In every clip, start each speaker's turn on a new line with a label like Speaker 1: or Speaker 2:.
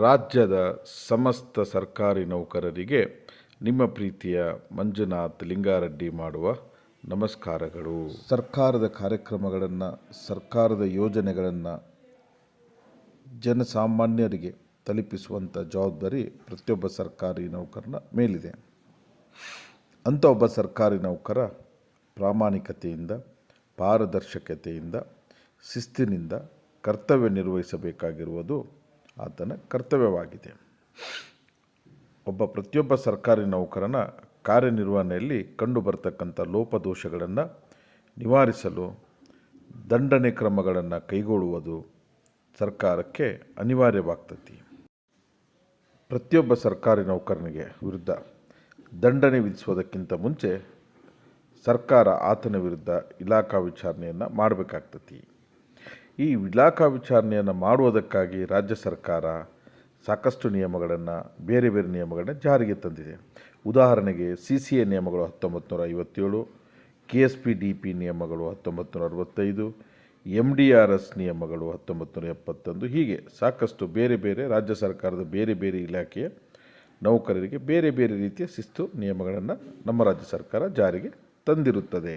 Speaker 1: ರಾಜ್ಯದ ಸಮಸ್ತ ಸರ್ಕಾರಿ ನೌಕರರಿಗೆ ನಿಮ್ಮ ಪ್ರೀತಿಯ ಮಂಜುನಾಥ್ ಲಿಂಗಾರೆಡ್ಡಿ ಮಾಡುವ ನಮಸ್ಕಾರಗಳು. ಸರ್ಕಾರದ ಕಾರ್ಯಕ್ರಮಗಳನ್ನು, ಸರ್ಕಾರದ ಯೋಜನೆಗಳನ್ನು ಜನಸಾಮಾನ್ಯರಿಗೆ ತಲುಪಿಸುವಂಥ ಜವಾಬ್ದಾರಿ ಪ್ರತಿಯೊಬ್ಬ ಸರ್ಕಾರಿ ನೌಕರನ ಮೇಲಿದೆ. ಅಂಥ ಒಬ್ಬ ಸರ್ಕಾರಿ ನೌಕರ ಪ್ರಾಮಾಣಿಕತೆಯಿಂದ, ಪಾರದರ್ಶಕತೆಯಿಂದ, ಶಿಸ್ತಿನಿಂದ ಕರ್ತವ್ಯ ನಿರ್ವಹಿಸಬೇಕಾಗಿರುವುದು ಆತನ ಕರ್ತವ್ಯವಾಗಿದೆ. ಒಬ್ಬ ಪ್ರತಿಯೊಬ್ಬ ಸರ್ಕಾರಿ ನೌಕರನ ಕಾರ್ಯನಿರ್ವಹಣೆಯಲ್ಲಿ ಕಂಡುಬರ್ತಕ್ಕಂಥ ಲೋಪದೋಷಗಳನ್ನು ನಿವಾರಿಸಲು, ದಂಡನೆ ಕ್ರಮಗಳನ್ನು ಕೈಗೊಳ್ಳುವುದು ಸರ್ಕಾರಕ್ಕೆ ಅನಿವಾರ್ಯವಾಗ್ತತಿ. ಪ್ರತಿಯೊಬ್ಬ ಸರ್ಕಾರಿ ನೌಕರನಿಗೆ ವಿರುದ್ಧ ದಂಡನೆ ವಿಧಿಸೋದಕ್ಕಿಂತ ಮುಂಚೆ ಸರ್ಕಾರ ಆತನ ವಿರುದ್ಧ ಇಲಾಖಾ ವಿಚಾರಣೆಯನ್ನು ಮಾಡಬೇಕಾಗ್ತತಿ. ಈ ಇಲಾಖಾ ವಿಚಾರಣೆಯನ್ನು ಮಾಡುವುದಕ್ಕಾಗಿ ರಾಜ್ಯ ಸರ್ಕಾರ ಸಾಕಷ್ಟು ನಿಯಮಗಳನ್ನು, ಬೇರೆ ಬೇರೆ ನಿಯಮಗಳನ್ನು ಜಾರಿಗೆ ತಂದಿದೆ. ಉದಾಹರಣೆಗೆ ಸಿ ಸಿ ಎ ನಿಯಮಗಳು ಹತ್ತೊಂಬತ್ತು ನೂರ ಐವತ್ತೇಳು K S P D P ನಿಯಮಗಳು ಹತ್ತೊಂಬತ್ತು ನೂರ ಅರವತ್ತೈದು ಎಂ ಡಿ ಆರ್ ಎಸ್ ನಿಯಮಗಳು ಹತ್ತೊಂಬತ್ತು ನೂರ ಎಪ್ಪತ್ತೊಂದು ಹೀಗೆ ಸಾಕಷ್ಟು ಬೇರೆ ಬೇರೆ ರಾಜ್ಯ ಸರ್ಕಾರದ ಬೇರೆ ಬೇರೆ ಇಲಾಖೆಯ ನೌಕರರಿಗೆ ಬೇರೆ ಬೇರೆ ರೀತಿಯ ಶಿಸ್ತು ನಿಯಮಗಳನ್ನು ನಮ್ಮ ರಾಜ್ಯ ಸರ್ಕಾರ ಜಾರಿಗೆ ತಂದಿರುತ್ತದೆ.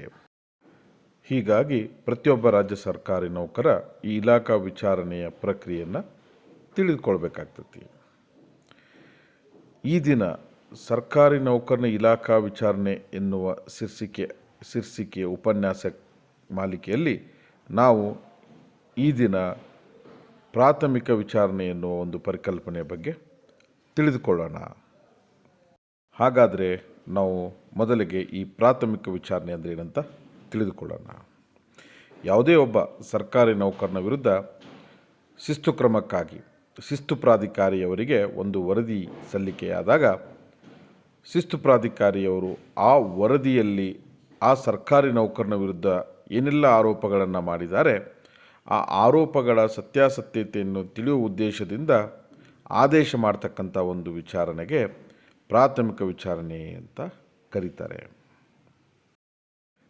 Speaker 1: ಹೀಗಾಗಿ ಪ್ರತಿಯೊಬ್ಬ ರಾಜ್ಯ ಸರ್ಕಾರಿ ನೌಕರ ಈ ಇಲಾಖಾ ವಿಚಾರಣೆಯ ಪ್ರಕ್ರಿಯೆಯನ್ನು ತಿಳಿದುಕೊಳ್ಬೇಕಾಗ್ತತಿ. ಈ ದಿನ ಸರ್ಕಾರಿ ನೌಕರನ ಇಲಾಖಾ ವಿಚಾರಣೆ ಎನ್ನುವ ಶೀರ್ಷಿಕೆ ಶೀರ್ಷಿಕೆಯ ಉಪನ್ಯಾಸ ಮಾಲಿಕೆಯಲ್ಲಿ ನಾವು ಈ ದಿನ ಪ್ರಾಥಮಿಕ ವಿಚಾರಣೆ ಎನ್ನುವ ಒಂದು ಪರಿಕಲ್ಪನೆಯ ಬಗ್ಗೆ ತಿಳಿದುಕೊಳ್ಳೋಣ. ಹಾಗಾದರೆ ನಾವು ಮೊದಲಿಗೆ ಈ ಪ್ರಾಥಮಿಕ ವಿಚಾರಣೆ ಅಂದರೆ ಏನಂತ? ತಿಳಿದುಕೊಳ್ಳೋಣ. ಯಾವುದೇ ಒಬ್ಬ ಸರ್ಕಾರಿ ನೌಕರನ ವಿರುದ್ಧ ಶಿಸ್ತು ಕ್ರಮಕ್ಕಾಗಿ ಶಿಸ್ತು ಪ್ರಾಧಿಕಾರಿಯವರಿಗೆ ಒಂದು ವರದಿ ಸಲ್ಲಿಕೆಯಾದಾಗ ಶಿಸ್ತು ಪ್ರಾಧಿಕಾರಿಯವರು ಆ ವರದಿಯಲ್ಲಿ ಆ ಸರ್ಕಾರಿ ನೌಕರನ ವಿರುದ್ಧ ಏನೆಲ್ಲ ಆರೋಪಗಳನ್ನು ಮಾಡಿದ್ದಾರೆ, ಆ ಆರೋಪಗಳ ಸತ್ಯಾಸತ್ಯತೆಯನ್ನು ತಿಳಿಯುವ ಉದ್ದೇಶದಿಂದ ಆದೇಶ ಮಾಡ್ತಕ್ಕಂಥ ಒಂದು ವಿಚಾರಣೆಗೆ ಪ್ರಾಥಮಿಕ ವಿಚಾರಣೆ ಅಂತ ಕರೀತಾರೆ.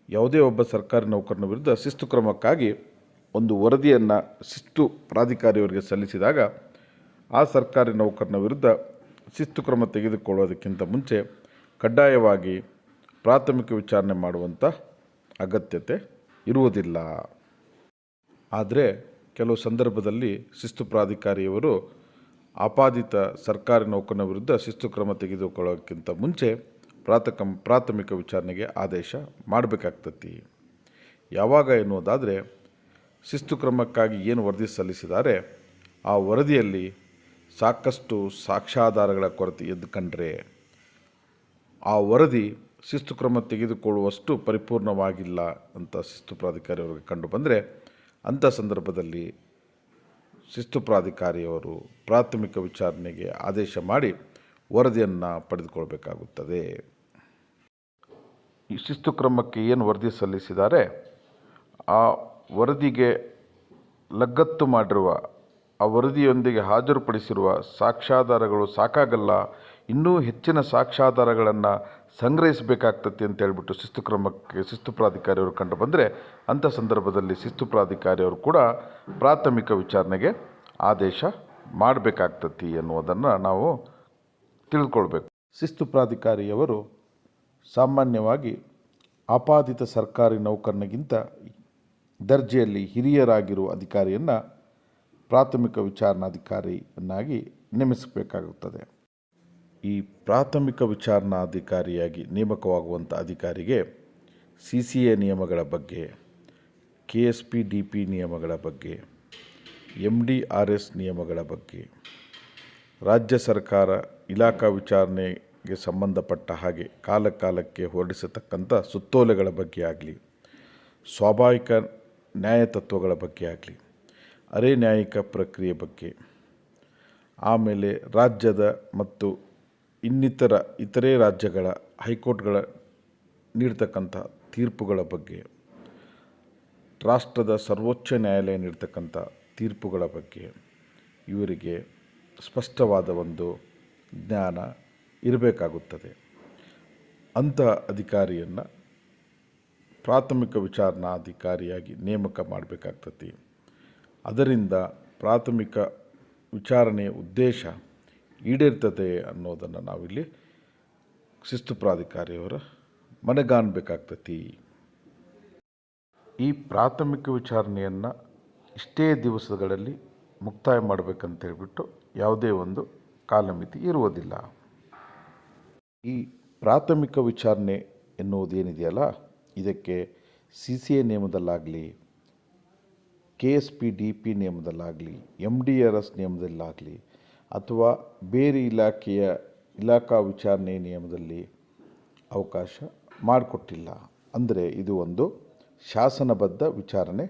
Speaker 1: ಯಾವುದೇ ಒಬ್ಬ ಸರ್ಕಾರಿ ನೌಕರನ ವಿರುದ್ಧ ಶಿಸ್ತು ಕ್ರಮಕ್ಕಾಗಿ ಒಂದು ವರದಿಯನ್ನು ಶಿಸ್ತು ಪ್ರಾಧಿಕಾರಿಯವರಿಗೆ ಸಲ್ಲಿಸಿದಾಗ ಆ ಸರ್ಕಾರಿ ನೌಕರನ ವಿರುದ್ಧ ಶಿಸ್ತು ಕ್ರಮ ತೆಗೆದುಕೊಳ್ಳೋದಕ್ಕಿಂತ ಮುಂಚೆ ಕಡ್ಡಾಯವಾಗಿ ಪ್ರಾಥಮಿಕ ವಿಚಾರಣೆ ಮಾಡುವಂಥ ಅಗತ್ಯತೆ ಇರುವುದಿಲ್ಲ. ಆದರೆ ಕೆಲವು ಸಂದರ್ಭದಲ್ಲಿ ಶಿಸ್ತು ಪ್ರಾಧಿಕಾರಿಯವರು ಆಪಾದಿತ ಸರ್ಕಾರಿ ನೌಕರನ ವಿರುದ್ಧ ಶಿಸ್ತು ಕ್ರಮ ತೆಗೆದುಕೊಳ್ಳೋಕ್ಕಿಂತ ಮುಂಚೆ ಪ್ರಾಥಕ, ಪ್ರಾಥಮಿಕ ವಿಚಾರಣೆಗೆ ಆದೇಶ ಮಾಡಬೇಕಾಗ್ತತಿ. ಯಾವಾಗ ಎನ್ನುವುದಾದರೆ, ಶಿಸ್ತು ಕ್ರಮಕ್ಕಾಗಿ ಏನು ವರದಿ ಸಲ್ಲಿಸಿದ್ದಾರೆ ಆ ವರದಿಯಲ್ಲಿ ಸಾಕಷ್ಟು ಸಾಕ್ಷ್ಯಾಧಾರಗಳ ಕೊರತೆ ಎದ್ದು ಕಂಡ್ರೆ, ಆ ವರದಿ ಶಿಸ್ತು ಕ್ರಮ ತೆಗೆದುಕೊಳ್ಳುವಷ್ಟು ಪರಿಪೂರ್ಣವಾಗಿಲ್ಲ ಅಂತ ಶಿಸ್ತು ಪ್ರಾಧಿಕಾರಿಯವರಿಗೆ ಕಂಡು ಬಂದರೆ, ಅಂಥ ಸಂದರ್ಭದಲ್ಲಿ ಶಿಸ್ತು ಪ್ರಾಧಿಕಾರಿಯವರು ಪ್ರಾಥಮಿಕ ವಿಚಾರಣೆಗೆ ಆದೇಶ ಮಾಡಿ ವರದಿಯನ್ನು ಪಡೆದುಕೊಳ್ಬೇಕಾಗುತ್ತದೆ. ಈ ಶಿಸ್ತು ಕ್ರಮಕ್ಕೆ ಏನು ವರದಿ ಸಲ್ಲಿಸಿದ್ದಾರೆ, ಆ ವರದಿಗೆ ಲಗತ್ತು ಮಾಡಿರುವ, ಆ ವರದಿಯೊಂದಿಗೆ ಹಾಜರುಪಡಿಸಿರುವ ಸಾಕ್ಷ್ಯಾಧಾರಗಳು ಸಾಕಾಗಲ್ಲ, ಇನ್ನೂ ಹೆಚ್ಚಿನ ಸಾಕ್ಷ್ಯಾಧಾರಗಳನ್ನು ಸಂಗ್ರಹಿಸಬೇಕಾಗ್ತತಿ ಅಂತ ಹೇಳಿಬಿಟ್ಟು ಶಿಸ್ತು ಕ್ರಮಕ್ಕೆ ಶಿಸ್ತು ಪ್ರಾಧಿಕಾರಿಯವರು ಕಂಡು ಬಂದರೆ, ಅಂಥ ಸಂದರ್ಭದಲ್ಲಿ ಶಿಸ್ತು ಪ್ರಾಧಿಕಾರಿಯವರು ಕೂಡ ಪ್ರಾಥಮಿಕ ವಿಚಾರಣೆಗೆ ಆದೇಶ ಮಾಡಬೇಕಾಗ್ತತಿ ಎನ್ನುವುದನ್ನು ನಾವು ತಿಳಿದುಕೊಳ್ಬೇಕು ಶಿಸ್ತು ಪ್ರಾಧಿಕಾರಿಯವರು ಸಾಮಾನ್ಯವಾಗಿ ಆಪಾದಿತ ಸರ್ಕಾರಿ ನೌಕರನಿಗಿಂತ ದರ್ಜೆಯಲ್ಲಿ ಹಿರಿಯರಾಗಿರುವ ಅಧಿಕಾರಿಯನ್ನು ಪ್ರಾಥಮಿಕ ವಿಚಾರಣಾಧಿಕಾರಿಯನ್ನಾಗಿ ನೇಮಿಸಬೇಕಾಗುತ್ತದೆ. ಈ ಪ್ರಾಥಮಿಕ ವಿಚಾರಣಾಧಿಕಾರಿಯಾಗಿ ನೇಮಕವಾಗುವಂಥ ಅಧಿಕಾರಿಗೆ ಸಿ ಸಿ ಎ ನಿಯಮಗಳ ಬಗ್ಗೆ K S P D P ನಿಯಮಗಳ ಬಗ್ಗೆ ಎಂ ಡಿ ಆರ್ ಎಸ್ ನಿಯಮಗಳ ಬಗ್ಗೆ, ರಾಜ್ಯ ಸರ್ಕಾರ ಇಲಾಖಾ ವಿಚಾರಣೆಗೆ ಸಂಬಂಧಪಟ್ಟ ಹಾಗೆ ಕಾಲ ಕಾಲಕ್ಕೆ ಹೊರಡಿಸತಕ್ಕಂಥ ಸುತ್ತೋಲೆಗಳ ಬಗ್ಗೆ ಆಗಲಿ, ಸ್ವಾಭಾವಿಕ ನ್ಯಾಯ ತತ್ವಗಳ ಬಗ್ಗೆ ಆಗಲಿ, ಅರೆ ನ್ಯಾಯಿಕ ಪ್ರಕ್ರಿಯೆ ಬಗ್ಗೆ, ಆಮೇಲೆ ರಾಜ್ಯದ ಮತ್ತು ಇನ್ನಿತರ ಇತರೆ ರಾಜ್ಯಗಳ ಹೈಕೋರ್ಟ್ಗಳ ನೀಡ್ತಕ್ಕಂಥ ತೀರ್ಪುಗಳ ಬಗ್ಗೆ, ರಾಷ್ಟ್ರದ ಸರ್ವೋಚ್ಚ ನ್ಯಾಯಾಲಯ ನೀಡ್ತಕ್ಕಂಥ ತೀರ್ಪುಗಳ ಬಗ್ಗೆ ಇವರಿಗೆ ಸ್ಪಷ್ಟವಾದ ಒಂದು ಜ್ಞಾನ ಇರಬೇಕಾಗುತ್ತದೆ. ಅಂಥ ಅಧಿಕಾರಿಯನ್ನು ಪ್ರಾಥಮಿಕ ವಿಚಾರಣಾಧಿಕಾರಿಯಾಗಿ ನೇಮಕ ಮಾಡಬೇಕಾಗ್ತತಿ. ಅದರಿಂದ ಪ್ರಾಥಮಿಕ ವಿಚಾರಣೆಯ ಉದ್ದೇಶ ಈಡೇರ್ತದೆ ಅನ್ನೋದನ್ನು ನಾವಿಲ್ಲಿ ಶಿಸ್ತು ಪ್ರಾಧಿಕಾರಿಯವರ ಮನೆಗಾಣಬೇಕಾಗ್ತತಿ ಈ ಪ್ರಾಥಮಿಕ ವಿಚಾರಣೆಯನ್ನು ಇಷ್ಟೇ ದಿವಸಗಳಲ್ಲಿ ಮುಕ್ತಾಯ ಮಾಡಬೇಕಂತ ಹೇಳಿಬಿಟ್ಟು ಯಾವುದೇ ಒಂದು ಕಾಲಮಿತಿ ಇರುವುದಿಲ್ಲ. ಈ ಪ್ರಾಥಮಿಕ ವಿಚಾರಣೆ ಎನ್ನುವುದೇನಿದೆಯಲ್ಲ, ಇದಕ್ಕೆ C C A ನಿಯಮದಲ್ಲಾಗಲಿ K S P D P ನಿಯಮದಲ್ಲಾಗಲಿ M D R S ನಿಯಮದಲ್ಲಾಗಲಿ, ಅಥವಾ ಬೇರೆ ಇಲಾಖೆಯ ಇಲಾಖಾ ವಿಚಾರಣೆ ನಿಯಮದಲ್ಲಿ ಅವಕಾಶ ಮಾಡಿಕೊಟ್ಟಿಲ್ಲ. ಅಂದರೆ ಇದು ಒಂದು ಶಾಸನಬದ್ಧ ವಿಚಾರಣೆ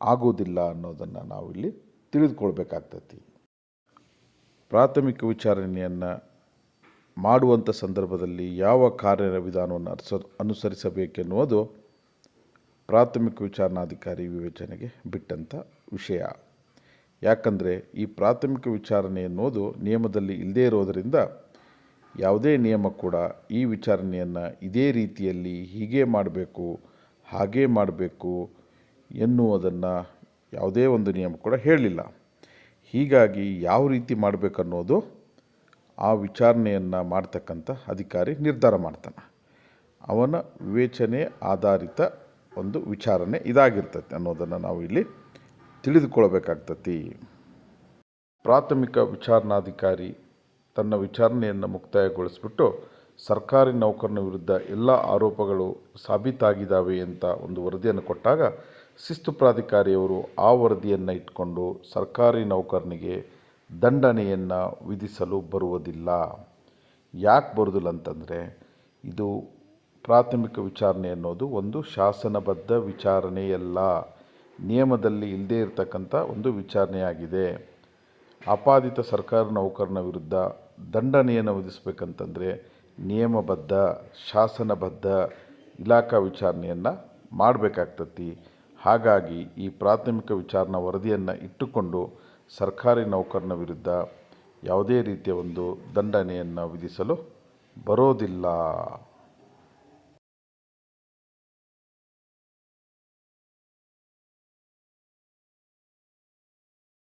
Speaker 1: ಆಗೋದಿಲ್ಲ ಅನ್ನೋದನ್ನು ನಾವಿಲ್ಲಿ ತಿಳಿದುಕೊಳ್ಬೇಕಾಗ್ತತಿ. ಪ್ರಾಥಮಿಕ ವಿಚಾರಣೆಯನ್ನು ಮಾಡುವಂಥ ಸಂದರ್ಭದಲ್ಲಿ ಯಾವ ಕಾರ್ಯವಿಧಾನವನ್ನು ಅನುಸ ಅನುಸರಿಸಬೇಕೆನ್ನುವುದು ಪ್ರಾಥಮಿಕ ವಿಚಾರಣಾಧಿಕಾರಿ ವಿವೇಚನೆಗೆ ಬಿಟ್ಟಂಥ ವಿಷಯ. ಯಾಕಂದರೆ ಈ ಪ್ರಾಥಮಿಕ ವಿಚಾರಣೆ ಎನ್ನುವುದು ನಿಯಮದಲ್ಲಿ ಇಲ್ಲದೇ ಇರೋದರಿಂದ ಯಾವುದೇ ನಿಯಮ ಕೂಡ ಈ ವಿಚಾರಣೆಯನ್ನು ಇದೇ ರೀತಿಯಲ್ಲಿ ಹೀಗೆ ಮಾಡಬೇಕು, ಹಾಗೇ ಮಾಡಬೇಕು ಎನ್ನುವುದನ್ನು ಯಾವುದೇ ಒಂದು ನಿಯಮ ಕೂಡ ಹೇಳಲಿಲ್ಲ ಹೀಗಾಗಿ ಯಾವ ರೀತಿ ಮಾಡಬೇಕನ್ನೋದು ಆ ವಿಚಾರಣೆಯನ್ನು ಮಾಡ್ತಕ್ಕಂಥ ಅಧಿಕಾರಿ ನಿರ್ಧಾರ ಮಾಡ್ತಾನೆ. ಅವನ ವಿವೇಚನೆ ಆಧಾರಿತ ಒಂದು ವಿಚಾರಣೆ ಇದಾಗಿರ್ತೈತೆ ಅನ್ನೋದನ್ನು ನಾವು ಇಲ್ಲಿ ತಿಳಿದುಕೊಳ್ಬೇಕಾಗ್ತತಿ. ಪ್ರಾಥಮಿಕ ವಿಚಾರಣಾಧಿಕಾರಿ ತನ್ನ ವಿಚಾರಣೆಯನ್ನು ಮುಕ್ತಾಯಗೊಳಿಸ್ಬಿಟ್ಟು ಸರ್ಕಾರಿ ನೌಕರನ ವಿರುದ್ಧ ಎಲ್ಲ ಆರೋಪಗಳು ಸಾಬೀತಾಗಿದ್ದಾವೆ ಅಂತ ಒಂದು ವರದಿಯನ್ನು ಕೊಟ್ಟಾಗ ಶಿಸ್ತು ಪ್ರಾಧಿಕಾರಿಯವರು ಆ ವರದಿಯನ್ನು ಇಟ್ಕೊಂಡು ಸರ್ಕಾರಿ ನೌಕರನಿಗೆ ದಂಡನೆಯನ್ನು ವಿಧಿಸಲು ಬರುವುದಿಲ್ಲ. ಯಾಕೆ ಬರುವುದಿಲ್ಲ ಅಂತಂದರೆ ಇದು ಪ್ರಾಥಮಿಕ ವಿಚಾರಣೆ ಅನ್ನೋದು ಒಂದು ಶಾಸನಬದ್ಧ ವಿಚಾರಣೆಯಲ್ಲ. ನಿಯಮದಲ್ಲಿ ಇಲ್ಲದೇ ಇರತಕ್ಕಂಥ ಒಂದು ವಿಚಾರಣೆಯಾಗಿದೆ. ಅಪಾದಿತ ಸರ್ಕಾರಿ ನೌಕರನ ವಿರುದ್ಧ ದಂಡನೆಯನ್ನು ವಿಧಿಸಬೇಕಂತಂದರೆ ನಿಯಮಬದ್ಧ, ಶಾಸನಬದ್ಧ ಇಲಾಖಾ ವಿಚಾರಣೆಯನ್ನು ಮಾಡಬೇಕಾಗ್ತತಿ. ಹಾಗಾಗಿ ಈ ಪ್ರಾಥಮಿಕ ವಿಚಾರಣಾ ವರದಿಯನ್ನು ಇಟ್ಟುಕೊಂಡು ಸರ್ಕಾರಿ ನೌಕರನ ವಿರುದ್ಧ ಯಾವುದೇ ರೀತಿಯ ಒಂದು ದಂಡನೆಯನ್ನು ವಿಧಿಸಲು ಬರೋದಿಲ್ಲ.